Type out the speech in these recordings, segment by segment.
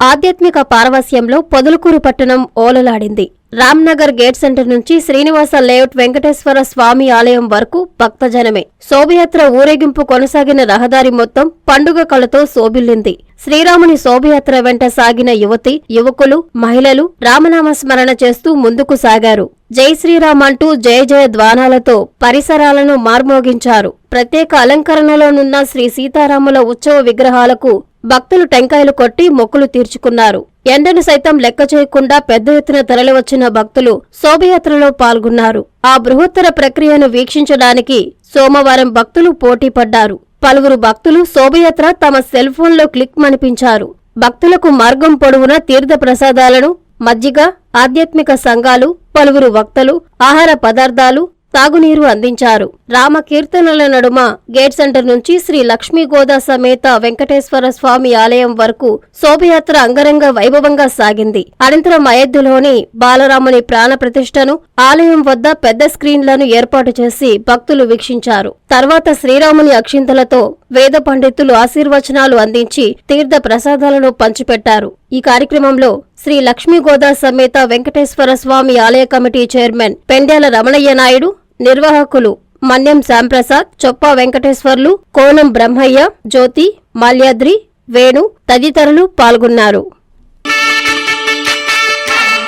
ఆధ్యాత్మిక పారవస్యంలో పొదలకూరు పట్టణం ఓలలాడింది. Ramnagar gate centre నుంచి శ్రీనివాస లేఅవుట్ వెంకటేశ్వర స్వామి ఆలయం వరకు భక్తజనమే. శోభయాత్ర ఊరేగింపు కొనసాగిన రహదారి మొత్తం పండుగ కళతో శోభిల్లింది. శ్రీరాముని శోభయాత్ర వెంట సాగిన యువతి యువకులు మహిళలు రామనామ స్మరణ చేస్తూ ముందుకు సాగారు. జై శ్రీరామ్ అంటూ జయ జయ ద్వానాలతో పరిసరాలను మార్మోగించారు. ప్రత్యేక అలంకరణలోనున్న శ్రీ సీతారాముల ఉత్సవ విగ్రహాలకు భక్తులు టెంకాయలు కొట్టి మొక్కులు తీర్చుకున్నారు. ఎండను సైతం లెక్క చేయకుండా పెద్ద ఎత్తున తరలివచ్చిన భక్తులు శోభయాత్రలో పాల్గొన్నారు. ఆ బృహత్తర ప్రక్రియను వీక్షించడానికి సోమవారం భక్తులు పోటీపడ్డారు పలువురు భక్తులు శోభయాత్ర తమ సెల్ ఫోన్లో క్లిక్ మనిపించారు. భక్తులకు మార్గం పొడవున తీర్థ ప్రసాదాలను మజ్జిగ ఆధ్యాత్మిక సంఘాలు పలువురు వక్తలు ఆహార పదార్థాలు తాగునీరు అందించారు. రామ కీర్తనల నడుమ గేట్ సెంటర్ నుంచి శ్రీ లక్ష్మీ గోదా సమేత వెంకటేశ్వర స్వామి ఆలయం వరకు శోభయాత్ర అంగరంగ వైభవంగా సాగింది. అనంతరం అయోధ్యలోని బాలరాముని ప్రాణప్రతిష్ఠను ఆలయం వద్ద పెద్ద స్క్రీన్లను ఏర్పాటు చేసి భక్తులు వీక్షించారు. తర్వాత శ్రీరాముని అక్షింతలతో వేద పండితులు ఆశీర్వచనాలు అందించి తీర్థ ప్రసాదాలను పంచిపెట్టారు. ఈ కార్యక్రమంలో శ్రీ లక్ష్మీ గోదా సమేత వెంకటేశ్వర స్వామి ఆలయ కమిటీ చైర్మన్ పెండ్యాల రమణయ్య నాయుడు నిర్వాహకులు మన్యం శ్యాంప్రసాద్ చొప్పా వెంకటేశ్వర్లు కోనం బ్రహ్మయ్య జ్యోతి మాల్యాద్రి వేణు తదితరులు పాల్గొన్నారు.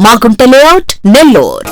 మాగుంట లేఅవుట్ నెల్లూరు